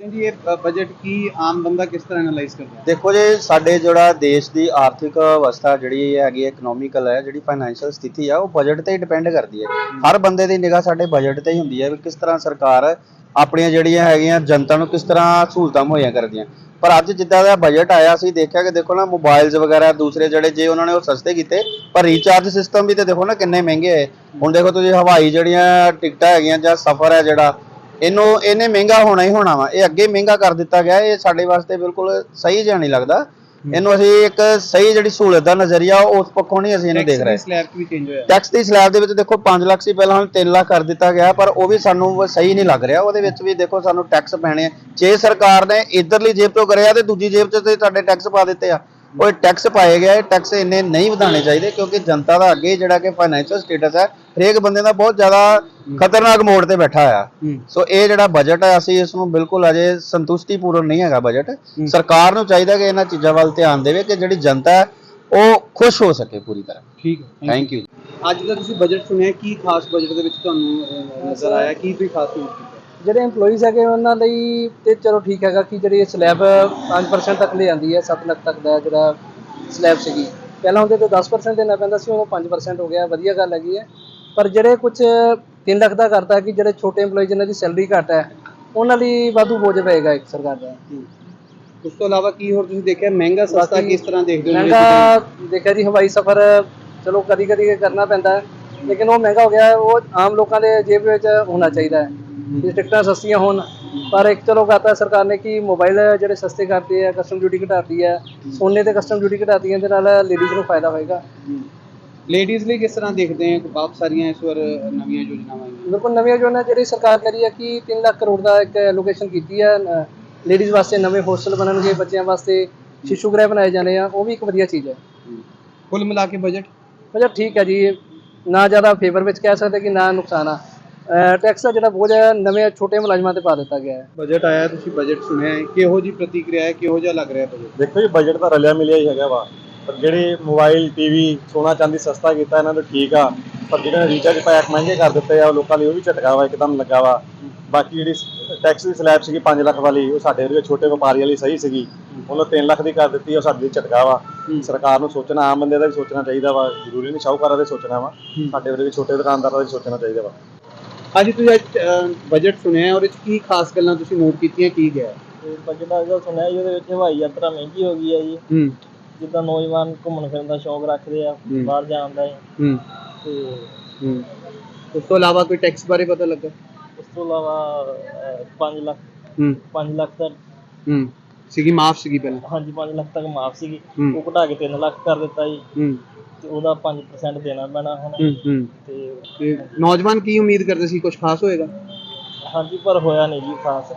ਜੀ ਇਹ ਬਜਟ ਕੀ ਆਮ ਬੰਦਾ ਕਿਸ ਤਰ੍ਹਾਂ ਐਨਾਲਾਈਜ਼ ਕਰਦਾ ਹੈ ਦੇਖੋ ਜੀ ਸਾਡੇ ਜਿਹੜਾ ਦੇਸ਼ ਦੀ ਆਰਥਿਕ ਅਵਸਥਾ ਜਿਹੜੀ ਹੈਗੀ ਇਕਨੋਮਿਕਲ ਹੈ ਜਿਹੜੀ ਫਾਈਨੈਂਸ਼ੀਅਲ ਸਥਿਤੀ ਆ ਉਹ ਬਜਟ ਤੇ ਹੀ ਡਿਪੈਂਡ ਕਰਦੀ ਹੈ। ਹਰ ਬੰਦੇ ਦੀ ਨਿਗਾਹ ਸਾਡੇ ਬਜਟ ਤੇ ਹੀ ਹੁੰਦੀ ਹੈ ਵੀ ਕਿਸ ਤਰ੍ਹਾਂ ਸਰਕਾਰ ਆਪਣੀਆਂ ਜਿਹੜੀਆਂ ਹੈਗੀਆਂ ਜਨਤਾ ਨੂੰ ਕਿਸ ਤਰ੍ਹਾਂ ਸਹੂਲਤਾਂ ਮੁਹੱਈਆ ਕਰਦੀਆਂ। ਪਰ ਅੱਜ ਜਿੱਦਾਂ ਦਾ ਬਜਟ ਆਇਆ ਸੀ ਦੇਖਿਆ ਕਿ ਦੇਖੋ ਨਾ ਮੋਬਾਈਲਸ ਵਗੈਰਾ ਦੂਸਰੇ ਜਿਹੜੇ ਜੇ ਉਹਨਾਂ ਨੇ ਉਹ ਸਸਤੇ ਕੀਤੇ ਪਰ ਰੀਚਾਰਜ ਸਿਸਟਮ ਵੀ ਤੇ ਦੇਖੋ ਨਾ ਕਿੰਨੇ ਮਹਿੰਗੇ ਹੋਏ ਹੁਣ ਦੇਖੋ ਤੁਸੀਂ ਹਵਾਈ ਜਿਹੜੀਆਂ ਟਿਕਟਾਂ ਹੈਗੀਆਂ ਜਾਂ ਸਫ਼ਰ ਹੈ ਜਿਹੜਾ ਇਹਨੂੰ ਇਹਨੇ ਮਹਿੰਗਾ ਹੋਣਾ ਹੀ ਹੋਣਾ ਵਾ। ਇਹ ਅੱਗੇ ਮਹਿੰਗਾ ਕਰ ਦਿੱਤਾ ਗਿਆ। ਇਹ ਸਾਡੇ ਵਾਸਤੇ ਬਿਲਕੁਲ ਸਹੀ ਜਿਹਾ ਨਹੀਂ ਲੱਗਦਾ। ਇਹਨੂੰ ਅਸੀਂ ਇੱਕ ਸਹੀ ਜਿਹੜੀ ਸਹੂਲਤ ਦਾ ਨਜ਼ਰੀਆ ਉਸ ਪੱਖੋਂ ਨਹੀਂ ਅਸੀਂ ਇਹਨੂੰ ਦੇਖ ਰਹੇ। ਸਲੈਬ ਵੀ ਚੇਂਜ ਹੋਇਆ। ਟੈਕਸ ਦੀ ਸਲੈਬ ਦੇ ਵਿੱਚ ਦੇਖੋ 5 ਲੱਖ ਸੀ ਪਹਿਲਾਂ ਹੁਣ 3 ਲੱਖ ਕਰ ਦਿੱਤਾ ਗਿਆ ਪਰ ਉਹ ਵੀ ਸਾਨੂੰ ਸਹੀ ਨਹੀਂ ਲੱਗ ਰਿਹਾ। ਉਹਦੇ ਵਿੱਚ ਵੀ ਦੇਖੋ ਸਾਨੂੰ ਟੈਕਸ ਪੈਣੇ ਆ। ਜੇ ਸਰਕਾਰ ਨੇ ਇਧਰਲੀ ਜੇਬ ਤੋਂ ਕਰਿਆ ਤੇ ਦੂਜੀ ਜੇਬ 'ਚ ਤੇ ਸਾਡੇ ਟੈਕਸ ਪਾ ਦਿੱਤੇ ਆ। ਉਹ ਟੈਕਸ ਪਾਏ ਇਹ ਟੈਕਸ ਇੰਨੇ ਨਹੀਂ ਵਧਾਉਣੇ ਚਾਹੀਦੇ ਕਿਉਂਕਿ ਜਨਤਾ ਦਾ ਅੱਗੇ ਜਿਹੜਾ ਕਿ ਫਾਈਨੈਂਸ਼ੀਅਲ ਸਟੇਟਸ ਹੈ ਹਰੇਕ ਬੰਦੇ ਦਾ ਬਹੁਤ ਜ਼ਿਆਦਾ ਖਤਰਨਾਕ ਮੋੜ ਤੇ ਬੈਠਾ ਆ। ਸੋ ਇਹ ਜਿਹੜਾ ਬਜਟ ਹੈ ਅਸੀਂ ਇਸ ਨੂੰ ਬਿਲਕੁਲ ਅਜੇ ਸੰਤੁਸ਼ਟੀਪੂਰਨ ਨਹੀਂ ਹੈਗਾ ਬਜਟ ਸਰਕਾਰ ਨੂੰ ਚਾਹੀਦਾ ਕਿ ਇਹਨਾਂ ਚੀਜ਼ਾਂ ਵੱਲ ਧਿਆਨ ਦੇਵੇ ਕਿ ਜਿਹੜੀ ਜਨਤਾ ਹੈ ਉਹ ਖੁਸ਼ ਹੋ ਸਕੇ ਪੂਰੀ ਤਰ੍ਹਾਂ। ਠੀਕ ਹੈ। ਥੈਂਕ ਯੂ ਅੱਜ ਦਾ ਤੁਸੀਂ ਬਜਟ ਸੁਣਿਆ ਕੀ ਖਾਸ ਬਜਟ ਦੇ ਵਿੱਚ ਤੁਹਾਨੂੰ ਨਜ਼ਰ ਆਇਆ ਕੀ ਤੁਸੀਂ ਖਾਸ ਕੀਤਾ ਜਿਹੜੇ EMPLOYEES ਹੈਗੇ ਉਹਨਾਂ ਲਈ ਤੇ ਚਲੋ ਠੀਕ ਹੈਗਾ ਕਿ ਜਿਹੜੀ ਸਲੈਬ 5% ਤੱਕ ਲੈ ਆਂਦੀ ਹੈ 7 ਲੱਖ ਤੱਕ ਦਾ ਜਿਹੜਾ ਸਲੈਬ ਸੀਗੀ। ਪਹਿਲਾਂ ਹੁੰਦੇ ਤੇ 10% ਦੇਣਾ ਪੈਂਦਾ ਸੀ ਉਹ 5% ਹੋ ਗਿਆ ਵਧੀਆ ਗੱਲ ਹੈਗੀ ਹੈ। ਪਰ ਜਿਹੜੇ ਕੁਝ 3 ਲੱਖ ਦਾ ਕਰਤਾ ਕਿ ਜਿਹੜੇ ਛੋਟੇ EMPLOYEE ਜਿਨ੍ਹਾਂ ਦੀ ਸੈਲਰੀ ਘੱਟ ਹੈ ਉਹਨਾਂ ਲਈ ਵਾਧੂ ਬੋਝ ਪਏਗਾ ਇੱਕ ਸਰਕਾਰ ਦਾ। ਉਸ ਤੋਂ ਇਲਾਵਾ ਕੀ ਹੋਰ ਤੁਸੀਂ ਦੇਖਿਆ? ਮਹਿੰਗਾ ਸਸਤਾ ਕਿਸ ਤਰ੍ਹਾਂ ਦੇਖਦੇ ਹੋ? ਮਹਿੰਗਾ ਦੇਖਿਆ ਜੀ ਹਵਾਈ ਸਫ਼ਰ ਚਲੋ ਕਦੀ ਕਦੀ ਕਰਨਾ ਪੈਂਦਾ ਹੈ ਲੇਕਿਨ ਉਹ ਮਹਿੰਗਾ ਹੋ ਗਿਆ ਉਹ ਆਮ ਲੋਕਾਂ ਦੇ ਜੇਬ ਵਿੱਚ ਹੋਣਾ ਚਾਹੀਦਾ ਹੈ। ਟਿਕਟਾਂ ਸਸਤੀਆਂ ਹੋਣ। ਪਰ ਇੱਕ ਚਲੋ ਕਰਤਾ ਸਰਕਾਰ ਨੇ ਕਿ ਮੋਬਾਈਲ ਜਿਹੜੇ ਸਸਤੇ ਕਰਤੇ ਆ ਕਸਟਮ ਡਿਊਟੀ ਘਟਾਤੀ ਹੈ ਸੋਨੇ ਤੇ ਕਸਟਮ ਡਿਊਟੀ ਘਟਾਤੀ ਹੈ ਇਹਦੇ ਨਾਲ ਲੇਡੀਜ਼ ਨੂੰ ਫਾਇਦਾ ਹੋਏਗਾ। ਲੇਡੀਜ਼ ਲਈ ਕਿਸ ਤਰ੍ਹਾਂ ਦੇਖਦੇ ਆ ਬਹੁਤ ਸਾਰੀਆਂ ਇਸ ਵਾਰ ਨਵੀਆਂ ਯੋਜਨਾਵਾਂ? ਆਈਆਂ ਬਿਲਕੁਲ ਨਵੀਆਂ ਯੋਜਨਾ ਜਿਹੜੀ ਸਰਕਾਰ ਕਰੀ ਹੈ ਕਿ 3 ਲੱਖ ਕਰੋੜ ਦਾ ਇੱਕ ਐਲੋਕੇਸ਼ਨ ਕੀਤੀ ਹੈ ਲੇਡੀਜ਼ ਵਾਸਤੇ ਨਵੇਂ ਹੋਸਟਲ ਬਣਨਗੇ ਬੱਚਿਆਂ ਵਾਸਤੇ ਸ਼ਿਸ਼ੂ ਗ੍ਰਹਿ ਬਣਾਏ ਜਾਣੇ ਆ ਉਹ ਵੀ ਇੱਕ ਵਧੀਆ ਚੀਜ਼ ਹੈ ਕੁੱਲ ਮਿਲਾ ਕੇ ਬਜਟ ਬਜਟ ਠੀਕ ਹੈ ਜੀ ਨਾ ਜ਼ਿਆਦਾ ਫੇਵਰ ਵਿੱਚ ਕਹਿ ਸਕਦੇ ਕਿ ਨਾ ਨੁਕਸਾਨ ਆ। ਟੈਕਸ ਦਾ ਜਿਹੜਾ ਬੋਝ ਹੈ ਨਵੇਂ ਛੋਟੇ ਮੁਲਾਜ਼ਮਾਂ ਤੇ ਪਾ ਦਿੱਤਾ ਗਿਆ ਹੈ। ਬਜਟ ਆਇਆ ਤੁਸੀਂ ਬਜਟ ਸੁਣਿਆ ਹੈ। ਕਿਹੋ ਜੀ ਪ੍ਰਤੀਕਿਰਿਆ ਹੈ ਕਿਹੋ ਜਿਹਾ ਲੱਗ ਰਿਹਾ ਬਜਟ ਦੇਖੋ ਜੀ ਬਜਟ ਤਾਂ ਰਲਿਆ ਮਿਲਿਆ ਹੀ ਹੈਗਾ ਵਾ। ਪਰ ਜਿਹੜੇ ਮੋਬਾਈਲ ਟੀਵੀ ਸੋਨਾ ਚਾਂਦੀ ਸਸਤਾ ਕੀਤਾ ਇਹਨਾਂ ਨੂੰ ਠੀਕ ਆ। ਪਰ ਜਿਹੜੇ ਰੀਚਾਰਜ ਪੈਕ ਮਹਿੰਗੇ ਕਰ ਦਿੱਤੇ ਆ ਉਹ ਲੋਕਾਂ ਲਈ ਉਹ ਵੀ ਝਟਕਾ ਵਾ ਇੱਕਦਮ ਲੱਗਾ ਵਾ। ਬਾਕੀ ਜਿਹੜੀ ਟੈਕਸ ਦੀ ਸਲੈਬ ਸੀਗੀ 5 ਲੱਖ ਵਾਲੀ ਉਹ ਸਾਡੇ ਵਰਗੇ ਛੋਟੇ ਵਪਾਰੀ ਲਈ ਸਹੀ ਸੀਗੀ। ਉਹਨੂੰ 3 ਲੱਖ ਦੀ ਕਰ ਦਿੱਤੀ ਉਹ ਸਾਡੇ ਲਈ ਝਟਕਾ ਵਾ। ਸਰਕਾਰ ਨੂੰ ਸੋਚਣਾ ਆਮ ਬੰਦੇ ਦਾ ਵੀ ਸੋਚਣਾ ਚਾਹੀਦਾ ਵਾ। ਜ਼ਰੂਰੀ ਨਹੀਂ ਸ਼ਾਹੂਕਾਰਾਂ ਦੇ ਸੋਚਣਾ ਵਾ। ਸਾਡੇ ਵਰਗੇ ਛੋਟੇ ਦੁਕਾਨਦਾਰਾਂ ਦਾ ਵੀ ਸੋਚਣਾ ਚਾਹੀਦਾ ਵਾ। ਅੱਜ ਤੁਸੀਂ ਅੱਜ ਬਜਟ ਸੁਣਿਆ ਹੈ, ਉਹਦੇ ਵਿੱਚ ਕੀ ਖਾਸ ਗੱਲਾਂ ਤੁਸੀਂ ਨੋਟ ਕੀਤੀਆਂ ਕੀ ਗਿਆ? ਹੈ? ਤੇ ਬਜਟ ਅੱਜ ਦਾ ਸੁਣਿਆ ਜੀ ਉਹਦੇ ਵਿੱਚ ਹਵਾਈ ਯਾਤਰਾ ਮਹਿੰਗੀ ਹੋ ਗਈ ਹੈ ਜੀ। ਹੂੰ। ਜਿੱਦਾਂ ਨੌਜਵਾਨ ਘੁੰਮਣ ਫਿਰਨ ਦਾ ਸ਼ੌਂਕ ਰੱਖਦੇ ਆ ਹੂੰ। ਬਾਹਰ ਜਾਣ ਦਾ ਜੀ। ਹੂੰ। ਤੇ ਹੂੰ। ਉਸ ਤੋਂ ਇਲਾਵਾ ਕੋਈ ਟੈਕਸ ਬਾਰੇ ਪਤਾ ਲੱਗਾ? ਉਸ ਤੋਂ ਇਲਾਵਾ 5 ਲੱਖ ਹੂੰ। 5 ਲੱਖ ਤੱਕ। ਹੂੰ। ਸੀਗੀ ਮਾਫ ਸੀਗੀ ਪਹਿਲਾਂ? ਹਾਂਜੀ 5 ਲੱਖ ਤੱਕ ਮਾਫ ਸੀਗੀ। ਹੂੰ। ਉਹ ਘਟਾ ਕੇ 3 ਲੱਖ ਕਰ ਦਿੱਤਾ ਜੀ। ਹੂੰ। ਤੇ ਉਹਦਾ 5% ਦੇਣਾ ਪੈਣਾ ਹੁਣ ਹੂੰ ਹੂੰ। ਤੇ ਤੇ ਨੌਜਵਾਨ ਕੀ ਉਮੀਦ ਕਰਦੇ ਸੀ ਕੁਝ ਖਾਸ ਹੋਏਗਾ? ਹਾਂਜੀ ਪਰ ਹੋਇਆ ਨਹੀਂ ਜੀ ਖਾਸ।